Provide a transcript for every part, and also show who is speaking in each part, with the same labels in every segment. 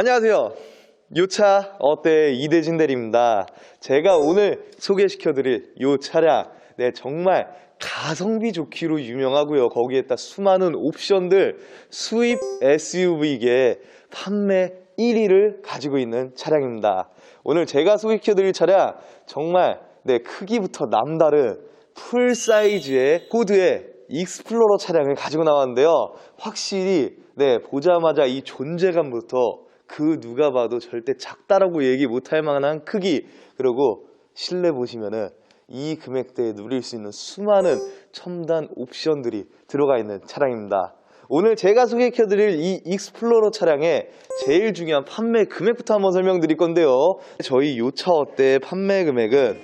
Speaker 1: 안녕하세요. 요차 어때 이대진 대리입니다. 제가 오늘 소개시켜 드릴 요 차량, 네 정말 가성비 좋기로 유명하고요. 거기에다 수많은 옵션들 수입 SUV계 판매 1위를 가지고 있는 차량입니다. 오늘 제가 소개시켜 드릴 차량 정말 네 크기부터 남다른 풀 사이즈의 코드의 익스플로러 차량을 가지고 나왔는데요. 확실히 네 보자마자 이 존재감부터 그 누가 봐도 절대 작다라고 얘기 못할 만한 크기 그리고 실내 보시면은 이 금액대에 누릴 수 있는 수많은 첨단 옵션들이 들어가 있는 차량입니다. 오늘 제가 소개해드릴 이 익스플로러 차량의 제일 중요한 판매 금액부터 한번 설명드릴 건데요. 저희 요차 어때 판매 금액은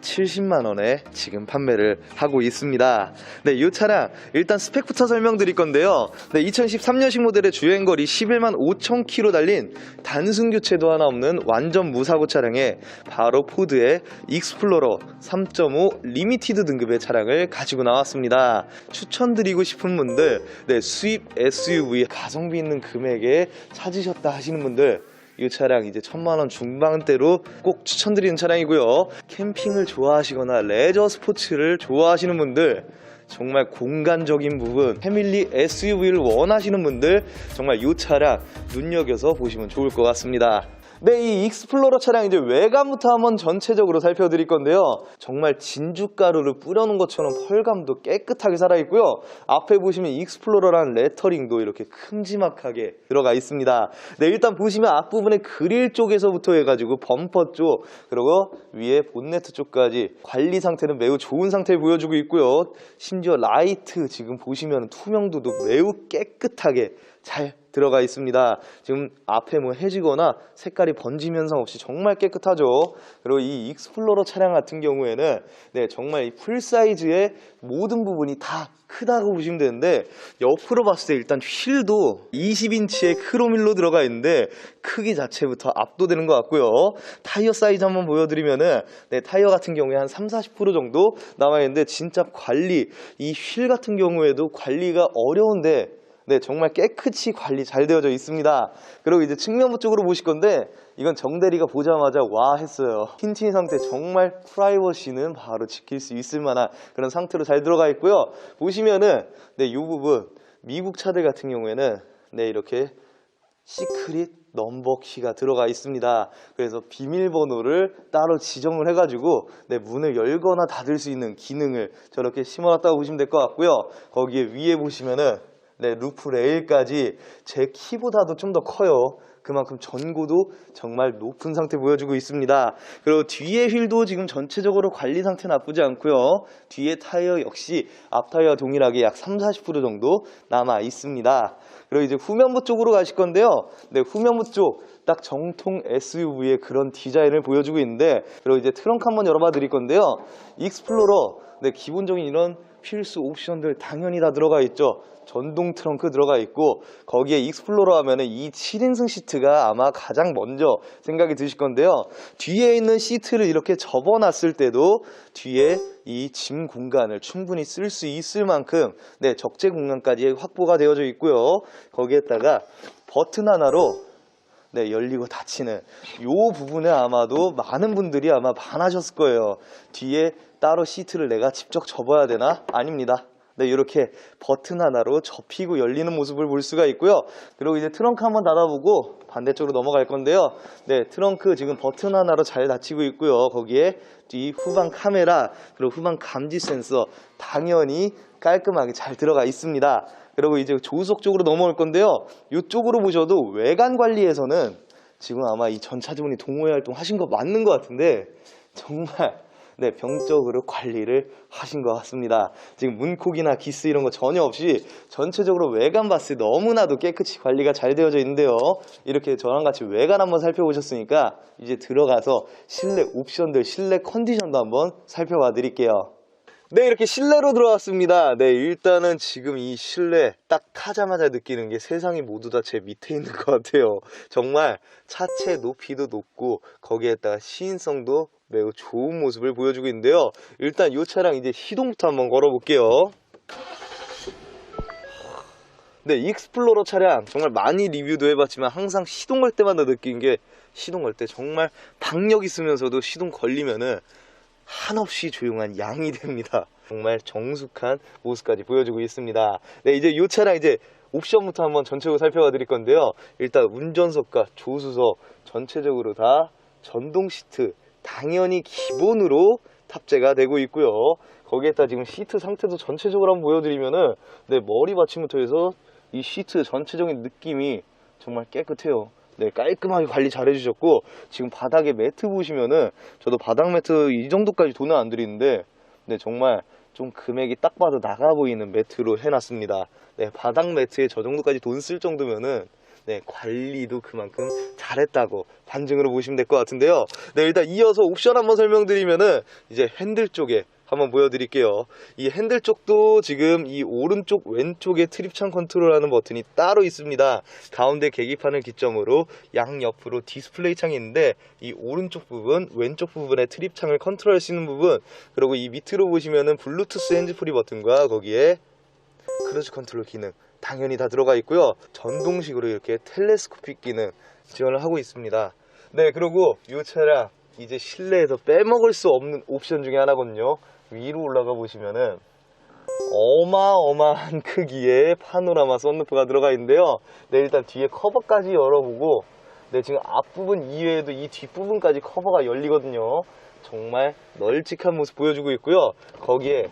Speaker 1: 1,570만 원에 지금 판매를 하고 있습니다. 네, 이 차량 일단 스펙부터 설명드릴 건데요. 네, 2013년식 모델의 주행거리 11만 5천 킬로 달린 단순 교체도 하나 없는 완전 무사고 차량에 바로 포드의 익스플로러 3.5 리미티드 등급의 차량을 가지고 나왔습니다. 추천드리고 싶은 분들, 네, 수입 SUV 가성비 있는 금액에 찾으셨다 하시는 분들 이 차량 이제 천만 원 중반대로 꼭 추천드리는 차량이고요. 캠핑을 좋아하시거나 레저 스포츠를 좋아하시는 분들 정말 공간적인 부분 패밀리 SUV를 원하시는 분들 정말 이 차량 눈여겨서 보시면 좋을 것 같습니다. 네, 이 익스플로러 차량 이제 외관부터 한번 전체적으로 살펴드릴 건데요. 정말 진주가루를 뿌려놓은 것처럼 펄감도 깨끗하게 살아있고요. 앞에 보시면 익스플로러라는 레터링도 이렇게 큼지막하게 들어가 있습니다. 네, 일단 보시면 앞부분에 그릴 쪽에서부터 해가지고 범퍼 쪽, 그리고 위에 본네트 쪽까지 관리 상태는 매우 좋은 상태를 보여주고 있고요. 심지어 라이트 지금 보시면 투명도도 매우 깨끗하게 잘 들어가 있습니다. 지금 앞에 뭐 해지거나 색깔이 번짐 현상 없이 정말 깨끗하죠. 그리고 이 익스플로러 차량 같은 경우에는 네, 정말 이풀 사이즈의 모든 부분이 다 크다고 보시면 되는데 옆으로 봤을 때 일단 휠도 20인치의 크로밀로 들어가 있는데 크기 자체부터 압도되는 것 같고요. 타이어 사이즈 한번 보여드리면은 네, 타이어 같은 경우에 한 3, 40% 정도 남아 있는데 진짜 관리 이 휠 같은 경우에도 관리가 어려운데 네, 정말 깨끗이 관리 잘 되어져 있습니다. 그리고 이제 측면부 쪽으로 보실 건데 이건 정대리가 보자마자 와 했어요. 흰티 상태 정말 프라이버시는 바로 지킬 수 있을 만한 그런 상태로 잘 들어가 있고요. 보시면은 네, 이 부분 미국 차들 같은 경우에는 네, 이렇게 시크릿 넘버 키가 들어가 있습니다. 그래서 비밀번호를 따로 지정을 해가지고 네, 문을 열거나 닫을 수 있는 기능을 저렇게 심어놨다고 보시면 될 것 같고요. 거기에 위에 보시면은 네, 루프 레일까지 제 키보다도 좀 더 커요. 그만큼 전고도 정말 높은 상태 보여주고 있습니다. 그리고 뒤에 휠도 지금 전체적으로 관리 상태 나쁘지 않고요. 뒤에 타이어 역시 앞 타이어와 동일하게 약 3, 40% 정도 남아 있습니다. 그리고 이제 후면부 쪽으로 가실 건데요. 네, 후면부 쪽 딱 정통 SUV의 그런 디자인을 보여주고 있는데 그리고 이제 트렁크 한번 열어봐 드릴 건데요. 익스플로러 네, 기본적인 이런 필수 옵션들 당연히 다 들어가 있죠. 전동 트렁크 들어가 있고 거기에 익스플로러 하면 은 이 7인승 시트가 아마 가장 먼저 생각이 드실 건데요. 뒤에 있는 시트를 이렇게 접어놨을 때도 뒤에 이 짐 공간을 충분히 쓸 수 있을 만큼 네, 적재 공간까지 확보가 되어져 있고요. 거기에다가 버튼 하나로 네, 열리고 닫히는 요 부분에 아마도 많은 분들이 아마 반하셨을 거예요. 뒤에 따로 시트를 내가 직접 접어야 되나? 아닙니다. 네, 이렇게 버튼 하나로 접히고 열리는 모습을 볼 수가 있고요. 그리고 이제 트렁크 한번 닫아보고 반대쪽으로 넘어갈 건데요. 네, 트렁크 지금 버튼 하나로 잘 닫히고 있고요. 거기에 뒤 후방 카메라, 그리고 후방 감지 센서 당연히 깔끔하게 잘 들어가 있습니다. 그리고 이제 조수석 쪽으로 넘어올 건데요. 이쪽으로 보셔도 외관 관리에서는 지금 아마 이 전 차주분이 동호회 활동 하신 거 맞는 것 같은데 정말 네, 병적으로 관리를 하신 것 같습니다. 지금 문콕이나 기스 이런 거 전혀 없이 전체적으로 외관 봤을 때 너무나도 깨끗이 관리가 잘 되어져 있는데요. 이렇게 저랑 같이 외관 한번 살펴보셨으니까 이제 들어가서 실내 옵션들, 실내 컨디션도 한번 살펴봐 드릴게요. 네, 이렇게 실내로 들어왔습니다. 네, 일단은 지금 이 실내 딱 타자마자 느끼는 게 세상이 모두 다 제 밑에 있는 것 같아요. 정말 차체 높이도 높고 거기에다가 시인성도 매우 좋은 모습을 보여주고 있는데요. 일단 이 차량 이제 시동부터 한번 걸어볼게요. 네, 익스플로러 차량 정말 많이 리뷰도 해봤지만 항상 시동 걸 때마다 느낀 게 시동 걸 때 정말 박력 있으면서도 시동 걸리면은 한없이 조용한 양이 됩니다. 정말 정숙한 모습까지 보여주고 있습니다. 네, 이제 이 차량 이제 옵션부터 한번 전체적으로 살펴봐 드릴 건데요. 일단 운전석과 조수석 전체적으로 다 전동 시트 당연히 기본으로 탑재가 되고 있고요. 거기에다 지금 시트 상태도 전체적으로 한번 보여드리면은 네, 머리 받침부터 해서 이 시트 전체적인 느낌이 정말 깨끗해요. 네, 깔끔하게 관리 잘 해주셨고, 지금 바닥에 매트 보시면은, 저도 바닥 매트 이 정도까지 돈은 안 드리는데, 네, 정말 좀 금액이 딱 봐도 나가 보이는 매트로 해놨습니다. 네, 바닥 매트에 저 정도까지 돈 쓸 정도면은, 네, 관리도 그만큼 잘했다고 반증으로 보시면 될 것 같은데요. 네, 일단 이어서 옵션 한번 설명드리면은, 이제 핸들 쪽에 한번 보여드릴게요. 이 핸들 쪽도 지금 이 오른쪽 왼쪽에 트립창 컨트롤하는 버튼이 따로 있습니다. 가운데 계기판을 기점으로 양옆으로 디스플레이 창이 있는데 이 오른쪽 부분, 왼쪽 부분에 트립창을 컨트롤할 수 있는 부분 그리고 이 밑으로 보시면은 블루투스 핸즈프리 버튼과 거기에 크루즈 컨트롤 기능 당연히 다 들어가 있고요. 전동식으로 이렇게 텔레스코픽 기능 지원을 하고 있습니다. 네, 그리고 이 차량 이제 실내에서 빼먹을 수 없는 옵션 중에 하나거든요. 위로 올라가 보시면은 어마어마한 크기의 파노라마 썬루프가 들어가 있는데요. 네, 일단 뒤에 커버까지 열어보고 네, 지금 앞부분 이외에도 이 뒷부분까지 커버가 열리거든요. 정말 널찍한 모습 보여주고 있고요. 거기에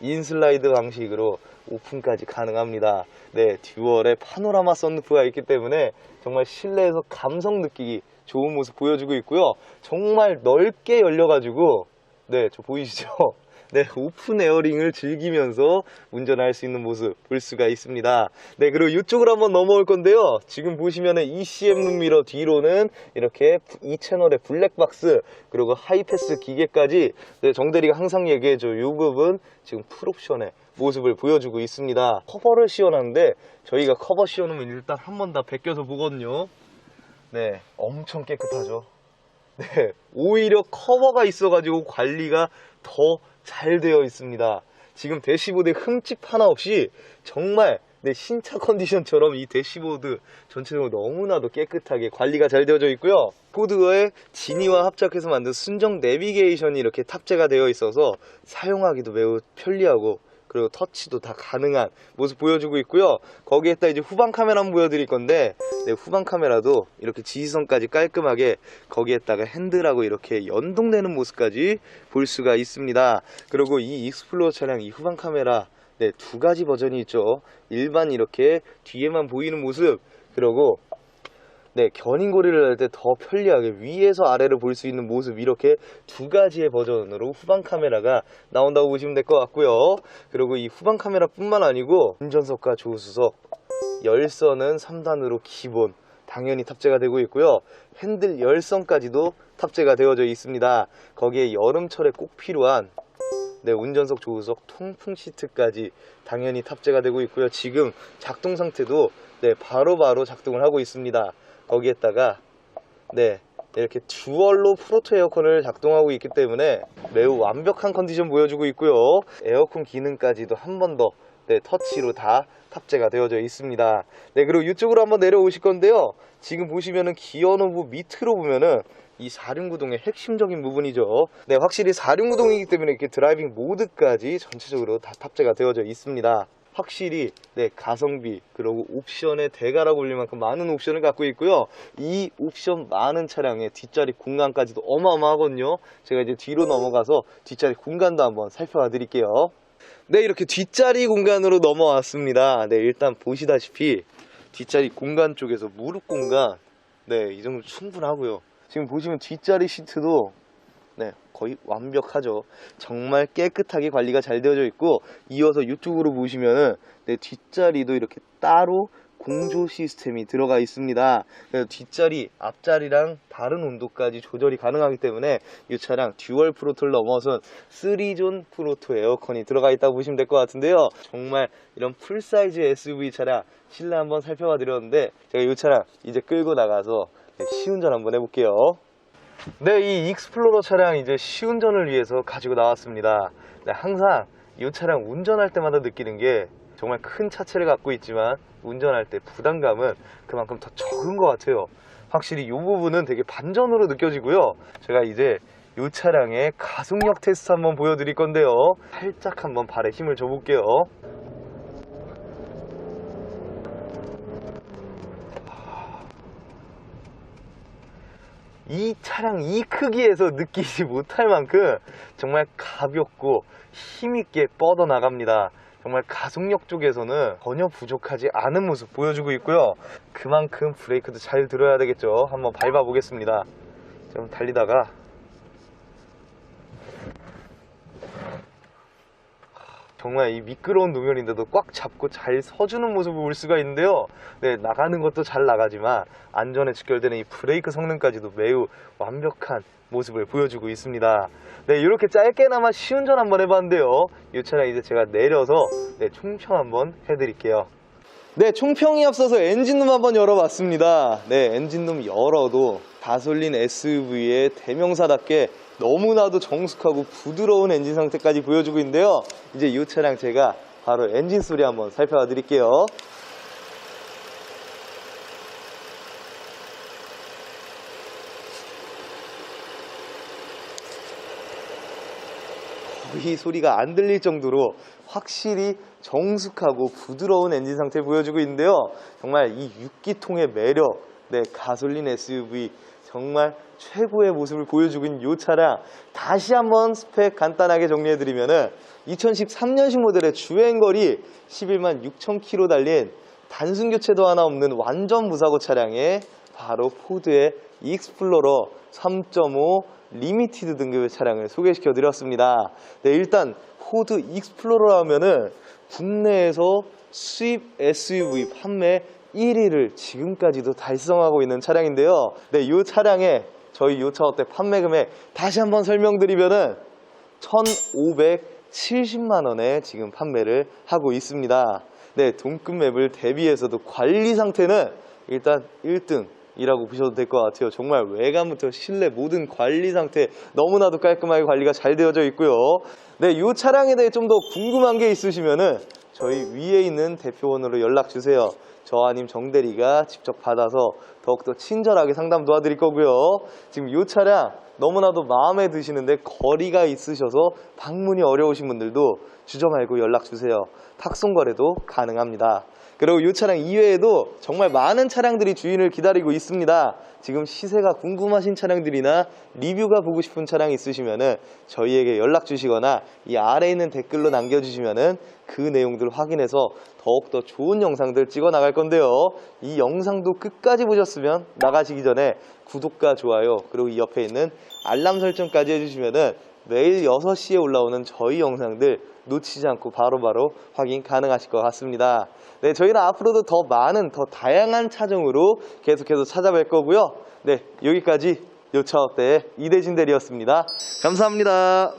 Speaker 1: 인슬라이드 방식으로 오픈까지 가능합니다. 네, 듀얼의 파노라마 썬루프가 있기 때문에 정말 실내에서 감성 느끼기 좋은 모습 보여주고 있고요. 정말 넓게 열려가지고 네, 저 보이시죠? 네, 오픈 에어링을 즐기면서 운전할 수 있는 모습 볼 수가 있습니다. 네, 그리고 이쪽으로 한번 넘어올 건데요. 지금 보시면은 ECM 룸미러 뒤로는 이렇게 이 채널의 블랙박스 그리고 하이패스 기계까지 네, 정대리가 항상 얘기해줘. 이 부분 지금 풀옵션의 모습을 보여주고 있습니다. 커버를 씌워놨는데 저희가 커버 씌워놓으면 일단 한 번 다 벗겨서 보거든요. 네, 엄청 깨끗하죠. 네, 오히려 커버가 있어가지고 관리가 더 잘 되어 있습니다. 지금 대시보드에 흠집 하나 없이 정말 내 신차 컨디션처럼 이 대시보드 전체적으로 너무나도 깨끗하게 관리가 잘 되어져 있고요. 코드에 지니와 합작해서 만든 순정 내비게이션이 이렇게 탑재가 되어 있어서 사용하기도 매우 편리하고 그리고 터치도 다 가능한 모습 보여주고 있고요. 거기에다 이제 후방 카메라 한번 보여드릴 건데 네, 후방 카메라도 이렇게 지시선까지 깔끔하게 거기에다가 핸들하고 이렇게 연동되는 모습까지 볼 수가 있습니다. 그리고 이 익스플로어 차량 이 후방 카메라 네, 두 가지 버전이 있죠. 일반 이렇게 뒤에만 보이는 모습 그리고 네, 견인고리를 할 때 더 편리하게 위에서 아래를 볼 수 있는 모습 이렇게 두 가지의 버전으로 후방 카메라가 나온다고 보시면 될 것 같고요. 그리고 이 후방 카메라뿐만 아니고 운전석과 조수석 열선은 3단으로 기본 당연히 탑재가 되고 있고요. 핸들 열선까지도 탑재가 되어져 있습니다. 거기에 여름철에 꼭 필요한 네, 운전석 조수석 통풍 시트까지 당연히 탑재가 되고 있고요. 지금 작동 상태도 네, 바로바로 작동을 하고 있습니다. 거기에다가 네, 이렇게 듀얼로 프로토 에어컨을 작동하고 있기 때문에 매우 완벽한 컨디션 보여주고 있고요. 에어컨 기능까지도 한 번더 네, 터치로 다 탑재가 되어져 있습니다. 네, 그리고 이쪽으로 한번 내려오실 건데요. 지금 보시면은 기어 노브 밑으로 보면은 이 4륜구동의 핵심적인 부분이죠. 네, 확실히 4륜구동이기 때문에 이렇게 드라이빙 모드까지 전체적으로 다 탑재가 되어져 있습니다. 확실히 네 가성비 그리고 옵션의 대가라고 불릴 만큼 많은 옵션을 갖고 있고요. 이 옵션 많은 차량의 뒷자리 공간까지도 어마어마하거든요. 제가 이제 뒤로 넘어가서 뒷자리 공간도 한번 살펴봐 드릴게요. 네 이렇게 뒷자리 공간으로 넘어왔습니다. 네 일단 보시다시피 뒷자리 공간 쪽에서 무릎 공간 네 이 정도 충분하고요. 지금 보시면 뒷자리 시트도 네, 거의 완벽하죠. 정말 깨끗하게 관리가 잘 되어져 있고 이어서 이쪽으로 보시면은 네, 뒷자리도 이렇게 따로 공조 시스템이 들어가 있습니다. 뒷자리, 앞자리랑 다른 온도까지 조절이 가능하기 때문에 이 차량 듀얼 프로토를 넘어선 3존 프로토 에어컨이 들어가 있다고 보시면 될 것 같은데요. 정말 이런 풀사이즈 SUV 차량 실내 한번 살펴봐 드렸는데 제가 이 차량 이제 끌고 나가서 네, 시운전 한번 해볼게요. 네, 이 익스플로러 차량 이제 시운전을 위해서 가지고 나왔습니다. 네, 항상 이 차량 운전할 때마다 느끼는 게 정말 큰 차체를 갖고 있지만 운전할 때 부담감은 그만큼 더 적은 것 같아요. 확실히 이 부분은 되게 반전으로 느껴지고요. 제가 이제 이 차량의 가속력 테스트 한번 보여드릴 건데요. 살짝 한번 발에 힘을 줘볼게요. 이 차량 이 크기에서 느끼지 못할 만큼 정말 가볍고 힘있게 뻗어나갑니다. 정말 가속력 쪽에서는 전혀 부족하지 않은 모습 보여주고 있고요. 그만큼 브레이크도 잘 들어야 되겠죠. 한번 밟아 보겠습니다. 좀 달리다가 정말 이 미끄러운 노면인데도 꽉 잡고 잘 서주는 모습을 볼 수가 있는데요. 네, 나가는 것도 잘 나가지만 안전에 직결되는 이 브레이크 성능까지도 매우 완벽한 모습을 보여주고 있습니다. 네, 이렇게 짧게나마 시운전 한번 해봤는데요. 이 차량 이제 제가 내려서 네, 총평 한번 해드릴게요. 네, 총평이 앞서서 엔진룸 한번 열어봤습니다. 네, 엔진룸 열어도 가솔린 SUV의 대명사답게 너무나도 정숙하고 부드러운 엔진 상태까지 보여주고 있는데요. 이제 이 차량 제가 바로 엔진 소리 한번 살펴봐 드릴게요. 거의 소리가 안 들릴 정도로 확실히 정숙하고 부드러운 엔진 상태 보여주고 있는데요. 정말 이 6기통의 매력, 네, 가솔린 SUV 정말 최고의 모습을 보여주고 있는 이 차량 다시 한번 스펙 간단하게 정리해드리면 은 2013년식 모델의 주행거리 11만 6천 킬로 달린 단순 교체도 하나 없는 완전 무사고 차량에 바로 포드의 익스플로러 3.5 리미티드 등급의 차량을 소개시켜 드렸습니다. 네, 일단 포드 익스플로러 하면은 국내에서 수입 SUV 판매 1위를 지금까지도 달성하고 있는 차량인데요. 네, 이 차량에 저희 요 차 어때 판매 금액 다시 한번 설명드리면은 1,570만 원에 지금 판매를 하고 있습니다. 네, 동급 맵을 대비해서도 관리 상태는 일단 1등 이라고 보셔도 될 것 같아요. 정말 외관부터 실내 모든 관리 상태 너무나도 깔끔하게 관리가 잘 되어져 있고요. 네, 이 차량에 대해 좀 더 궁금한 게 있으시면은 저희 위에 있는 대표원으로 연락 주세요. 저 아님 정대리가 직접 받아서 더욱더 친절하게 상담 도와드릴 거고요. 지금 이 차량 너무나도 마음에 드시는데 거리가 있으셔서 방문이 어려우신 분들도 주저 말고 연락 주세요. 탁송 거래도 가능합니다. 그리고 이 차량 이외에도 정말 많은 차량들이 주인을 기다리고 있습니다. 지금 시세가 궁금하신 차량들이나 리뷰가 보고 싶은 차량 있으시면은 저희에게 연락 주시거나 이 아래에 있는 댓글로 남겨주시면은 그 내용들 확인해서 더욱더 좋은 영상들 찍어 나갈 건데요. 이 영상도 끝까지 보셨으면 나가시기 전에 구독과 좋아요 그리고 이 옆에 있는 알람 설정까지 해주시면은 매일 6시에 올라오는 저희 영상들 놓치지 않고 바로 바로 확인 가능하실 것 같습니다. 네, 저희는 앞으로도 더 많은, 더 다양한 차종으로 계속해서 찾아뵐 거고요. 네, 여기까지 요차업대의 이대진 대리였습니다. 감사합니다.